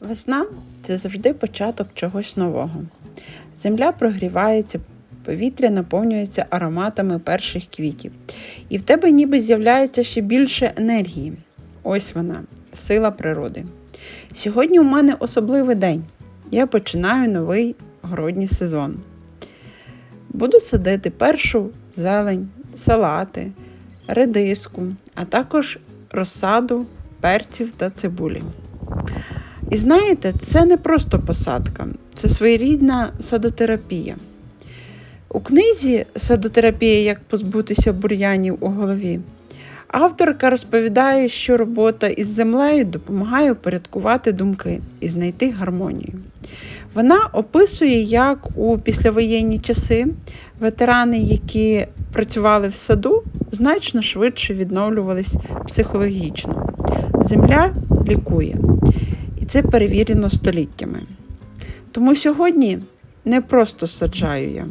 Весна це завжди початок чогось нового. Земля прогрівається, повітря наповнюється ароматами перших квітів. І в тебе ніби з'являється ще більше енергії. Ось вона, сила природи. Сьогодні у мене особливий день. Я починаю новий городній сезон. Буду садити першу зелень, салати, редиску, а також розсаду перців та цибулі. І знаєте, це не просто посадка, це своєрідна садотерапія. У книзі Садотерапія, як позбутися бур'янів у голові, авторка розповідає, що робота із землею допомагає упорядкувати думки і знайти гармонію. Вона описує, як у післявоєнні часи ветерани, які працювали в саду, значно швидше відновлювались психологічно. Земля лікує. Це перевірено століттями. Тому сьогодні не просто саджаю я.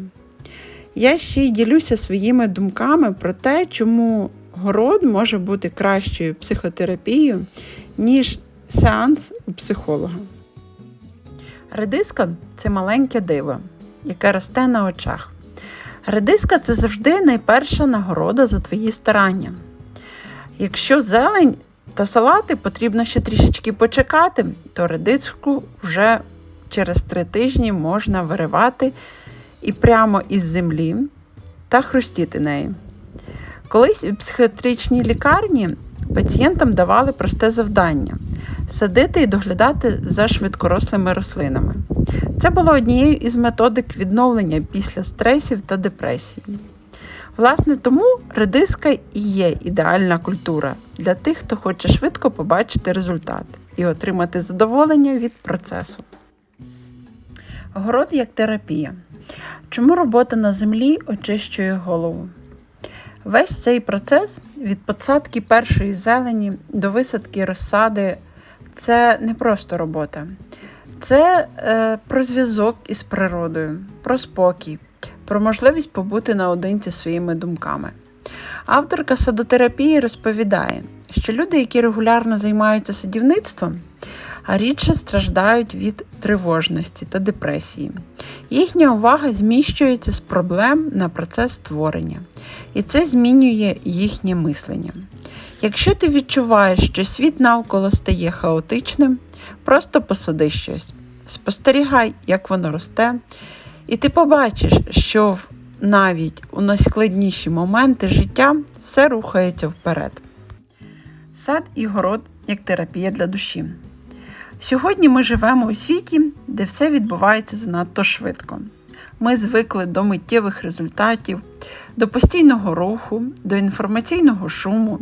Я ще й ділюся своїми думками про те, чому город може бути кращою психотерапією, ніж сеанс у психолога. Редиска це маленьке диво, яке росте на очах. Редиска це завжди найперша нагорода за твої старання. Якщо зелень та салати потрібно ще трішечки почекати, то редиску вже через три тижні можна виривати і прямо із землі та хрустіти нею. Колись у психіатричній лікарні пацієнтам давали просте завдання садити і доглядати за швидкорослими рослинами. Це було однією із методик відновлення після стресів та депресії. Власне, тому редиска і є ідеальна культура для тих, хто хоче швидко побачити результат і отримати задоволення від процесу. Город як терапія. Чому робота на землі очищує голову? Весь цей процес від посадки першої зелені до висадки розсади це не просто робота. Це е, про зв'язок із природою, про спокій, про можливість побути наодинці своїми думками. Авторка садотерапії розповідає, що люди, які регулярно займаються садівництвом, рідше страждають від тривожності та депресії. Їхня увага зміщується з проблем на процес створення, і це змінює їхнє мислення. Якщо ти відчуваєш, що світ навколо стає хаотичним, просто посади щось, спостерігай, як воно росте, і ти побачиш, що навіть у найскладніші моменти життя все рухається вперед. Сад і город як терапія для душі. Сьогодні ми живемо у світі, де все відбувається занадто швидко. Ми звикли до миттєвих результатів, до постійного руху, до інформаційного шуму.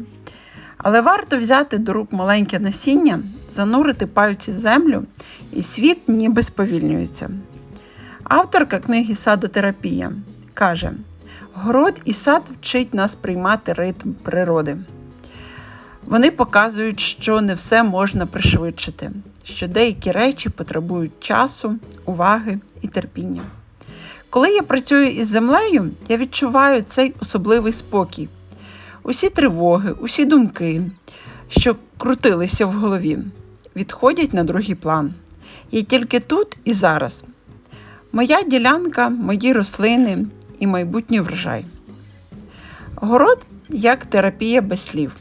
Але варто взяти до рук маленьке насіння, занурити пальці в землю, і світ ніби сповільнюється. Авторка книги Садотерапія каже: Город і сад вчить нас приймати ритм природи. Вони показують, що не все можна пришвидшити, що деякі речі потребують часу, уваги і терпіння. Коли я працюю із землею, я відчуваю цей особливий спокій. Усі тривоги, усі думки, що крутилися в голові, відходять на другий план. Я тільки тут і зараз. Моя ділянка, мої рослини і майбутній врожай. Город як терапія без слів.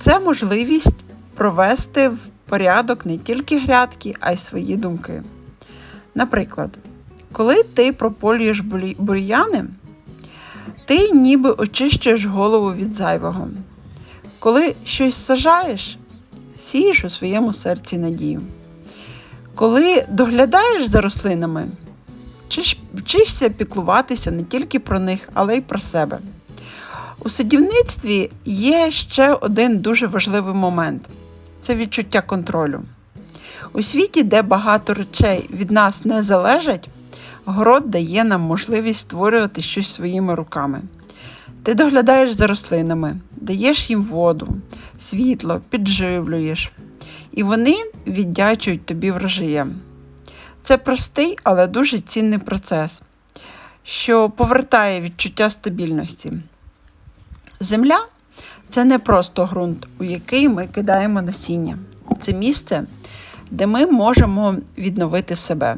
Це можливість провести в порядок не тільки грядки, а й свої думки. Наприклад, коли ти прополюєш бур'яни, ти ніби очищуєш голову від зайвого. Коли щось сажаєш, сієш у своєму серці надію. Коли доглядаєш за рослинами, вчишся піклуватися не тільки про них, але й про себе. У садівництві є ще один дуже важливий момент це відчуття контролю. У світі, де багато речей від нас не залежать, город дає нам можливість створювати щось своїми руками. Ти доглядаєш за рослинами, даєш їм воду, світло, підживлюєш, і вони віддячують тобі врожаєм. Це простий, але дуже цінний процес, що повертає відчуття стабільності. Земля це не просто ґрунт, у який ми кидаємо насіння. Це місце, де ми можемо відновити себе.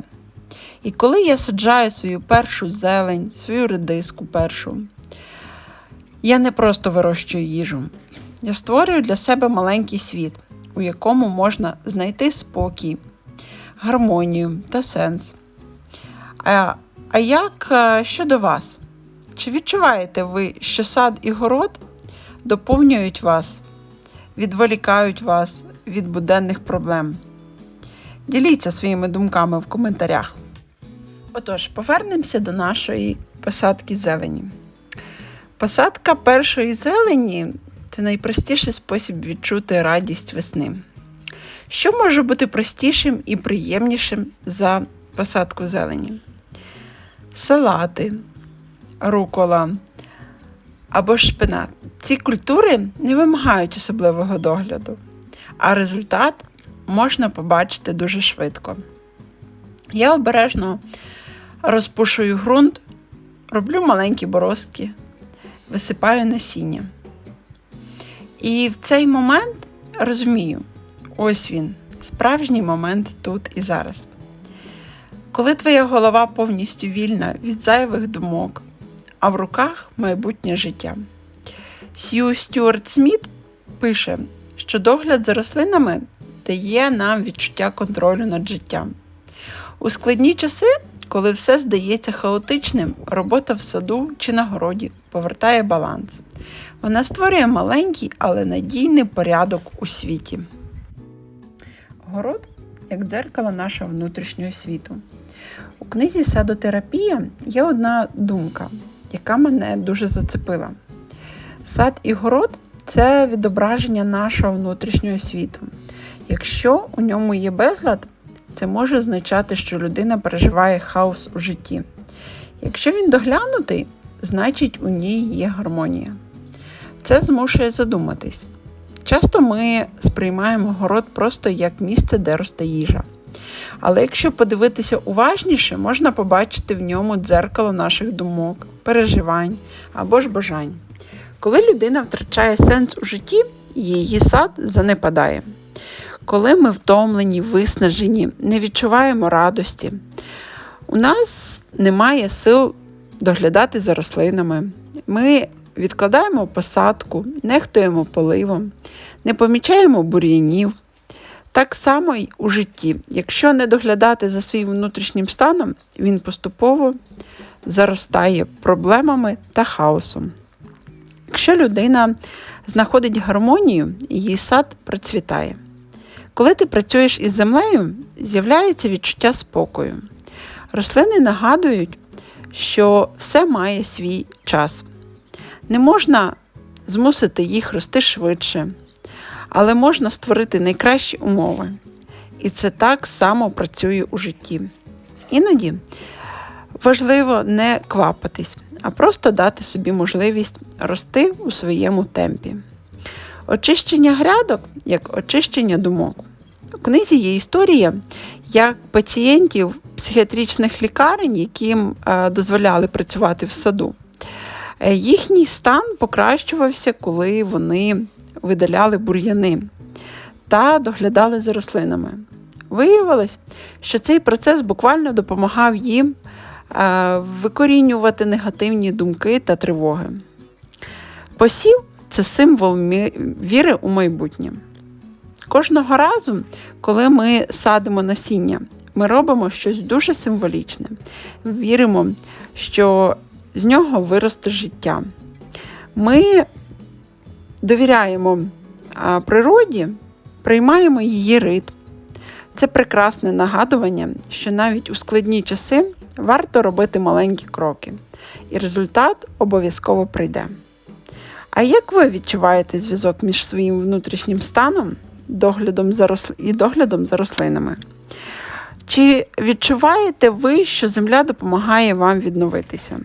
І коли я саджаю свою першу зелень, свою редиску першу, я не просто вирощую їжу. Я створюю для себе маленький світ, у якому можна знайти спокій, гармонію та сенс. А, а як е, щодо вас? Чи відчуваєте ви, що сад і город доповнюють вас, відволікають вас від буденних проблем? Діліться своїми думками в коментарях. Отож, повернемося до нашої посадки зелені. Посадка першої зелені це найпростіший спосіб відчути радість весни. Що може бути простішим і приємнішим за посадку зелені? Салати, рукола або шпинат. Ці культури не вимагають особливого догляду, а результат можна побачити дуже швидко. Я обережно розпушую ґрунт, роблю маленькі борозки, висипаю насіння. І в цей момент розумію, ось він, справжній момент тут і зараз. Коли твоя голова повністю вільна від зайвих думок, а в руках майбутнє життя. Сью Стюарт Сміт пише, що догляд за рослинами дає нам відчуття контролю над життям. У складні часи, коли все здається хаотичним, робота в саду чи на городі повертає баланс. Вона створює маленький, але надійний порядок у світі. Город як дзеркало нашого внутрішнього світу. У книзі Садотерапія є одна думка, яка мене дуже зацепила. Сад і город це відображення нашого внутрішнього світу. Якщо у ньому є безлад, це може означати, що людина переживає хаос у житті. Якщо він доглянутий, значить у ній є гармонія. Це змушує задуматись. Часто ми сприймаємо город просто як місце, де росте їжа. Але якщо подивитися уважніше, можна побачити в ньому дзеркало наших думок, переживань або ж бажань. Коли людина втрачає сенс у житті, її сад занепадає. Коли ми втомлені, виснажені, не відчуваємо радості, у нас немає сил доглядати за рослинами. Ми відкладаємо посадку, нехтуємо поливом, не помічаємо бур'янів. Так само й у житті. Якщо не доглядати за своїм внутрішнім станом, він поступово заростає проблемами та хаосом. Якщо людина знаходить гармонію, її сад процвітає. Коли ти працюєш із землею, з'являється відчуття спокою. Рослини нагадують, що все має свій час. Не можна змусити їх рости швидше, але можна створити найкращі умови. І це так само працює у житті. Іноді важливо не квапитись, а просто дати собі можливість рости у своєму темпі. Очищення грядок як очищення думок. У книзі є історія, як пацієнтів психіатричних лікарень, яким е, дозволяли працювати в саду. Е, їхній стан покращувався, коли вони видаляли бур'яни та доглядали за рослинами. Виявилось, що цей процес буквально допомагав їм викорінювати негативні думки та тривоги. Посів це символ віри у майбутнє. Кожного разу, коли ми садимо насіння, ми робимо щось дуже символічне. Віримо, що з нього виросте життя. Ми довіряємо природі, приймаємо її ритм. Це прекрасне нагадування, що навіть у складні часи варто робити маленькі кроки, і результат обов'язково прийде. А як ви відчуваєте зв'язок між своїм внутрішнім станом доглядом за росл... і доглядом за рослинами? Чи відчуваєте ви, що земля допомагає вам відновитися?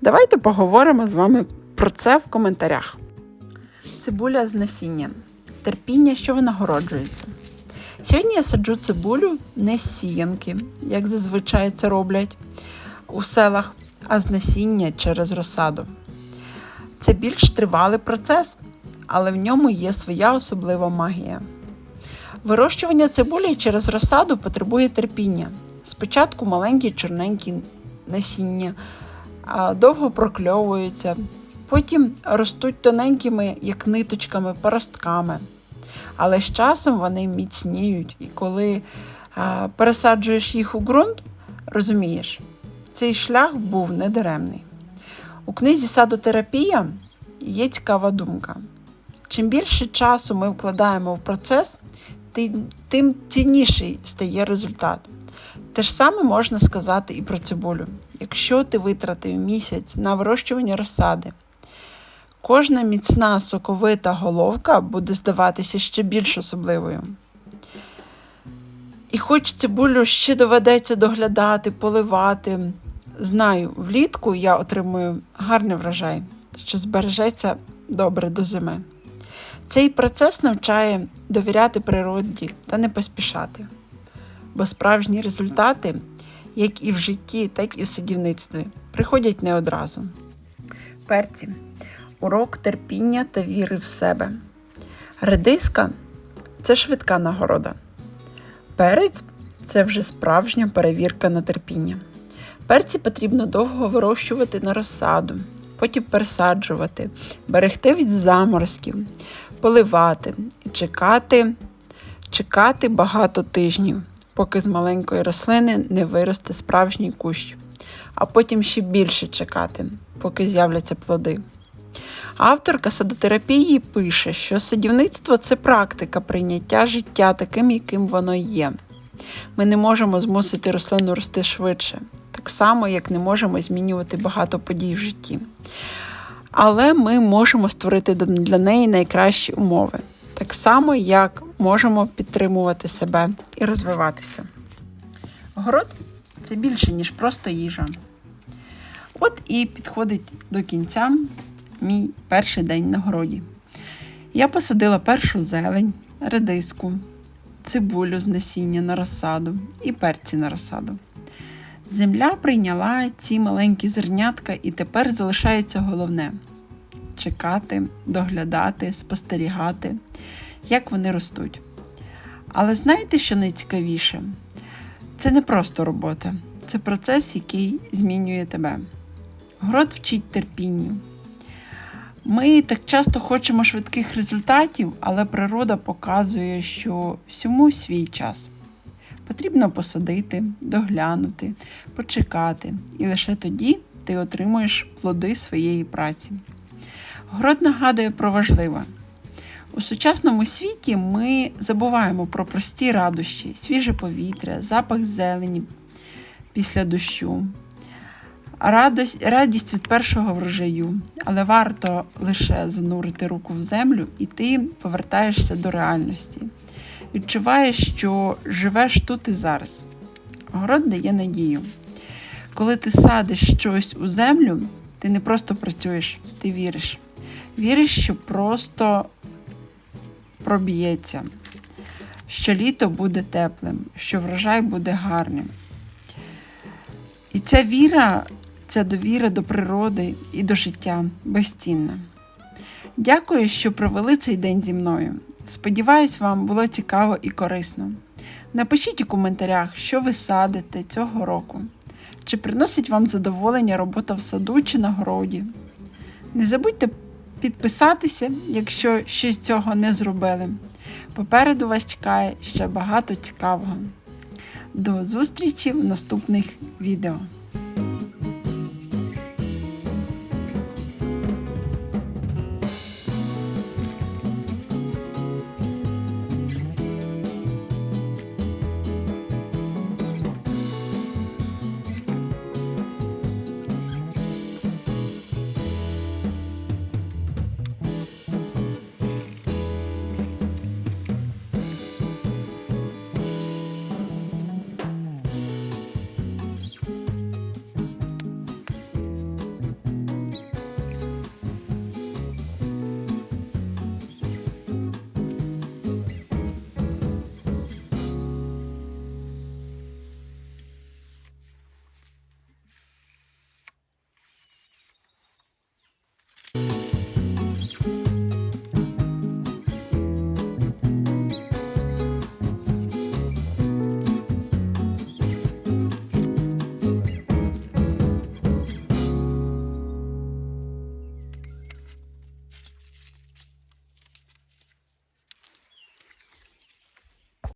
Давайте поговоримо з вами про це в коментарях. Цибуля з насіння. Терпіння, що винагороджується. Сьогодні я саджу цибулю не з сіянки, як зазвичай це роблять у селах, а з насіння через розсаду. Це більш тривалий процес, але в ньому є своя особлива магія. Вирощування цибулі через розсаду потребує терпіння. Спочатку маленькі чорненькі насіння, довго прокльовуються, потім ростуть тоненькими, як ниточками, паростками. Але з часом вони міцніють, і коли а, пересаджуєш їх у ґрунт, розумієш, цей шлях був недаремний. У книзі Садотерапія є цікава думка. Чим більше часу ми вкладаємо в процес, тим цінніший стає результат. Те ж саме можна сказати і про цибулю. Якщо ти витратив місяць на вирощування розсади, кожна міцна соковита головка буде здаватися ще більш особливою. І хоч цибулю ще доведеться доглядати, поливати, знаю, влітку я отримую гарний врожай, що збережеться добре до зими. Цей процес навчає довіряти природі та не поспішати, бо справжні результати, як і в житті, так і в садівництві, приходять не одразу. Перці урок терпіння та віри в себе. Редиска це швидка нагорода. Перець це вже справжня перевірка на терпіння. Перці потрібно довго вирощувати на розсаду, потім пересаджувати, берегти від заморозків, поливати і чекати, чекати багато тижнів, поки з маленької рослини не виросте справжній кущ, а потім ще більше чекати, поки з'являться плоди. Авторка садотерапії пише, що садівництво це практика прийняття життя таким, яким воно є. Ми не можемо змусити рослину рости швидше, так само, як не можемо змінювати багато подій в житті. Але ми можемо створити для неї найкращі умови, так само, як можемо підтримувати себе і розвиватися. Город це більше, ніж просто їжа. От і підходить до кінця мій перший день на городі. Я посадила першу зелень, редиску, цибулю з насіння на розсаду і перці на розсаду. Земля прийняла ці маленькі зернятка, і тепер залишається головне чекати, доглядати, спостерігати, як вони ростуть. Але знаєте, що найцікавіше? Це не просто робота, це процес, який змінює тебе. Город вчить терпінню. Ми так часто хочемо швидких результатів, але природа показує, що всьому свій час. Потрібно посадити, доглянути, почекати, і лише тоді ти отримуєш плоди своєї праці. Город нагадує про важливе. У сучасному світі ми забуваємо про прості радощі, свіже повітря, запах зелені після дощу, радість, радість від першого врожаю, але варто лише занурити руку в землю, і ти повертаєшся до реальності. Відчуваєш, що живеш тут і зараз. Город дає надію. Коли ти садиш щось у землю, ти не просто працюєш, ти віриш. Віриш, що просто проб'ється, що літо буде теплим, що врожай буде гарним. І ця віра, ця довіра до природи і до життя безцінна. Дякую, що провели цей день зі мною. Сподіваюсь, вам було цікаво і корисно. Напишіть у коментарях, що ви садите цього року, чи приносить вам задоволення робота в саду чи на городі. Не забудьте підписатися, якщо ще цього не зробили. Попереду вас чекає ще багато цікавого. До зустрічі в наступних відео.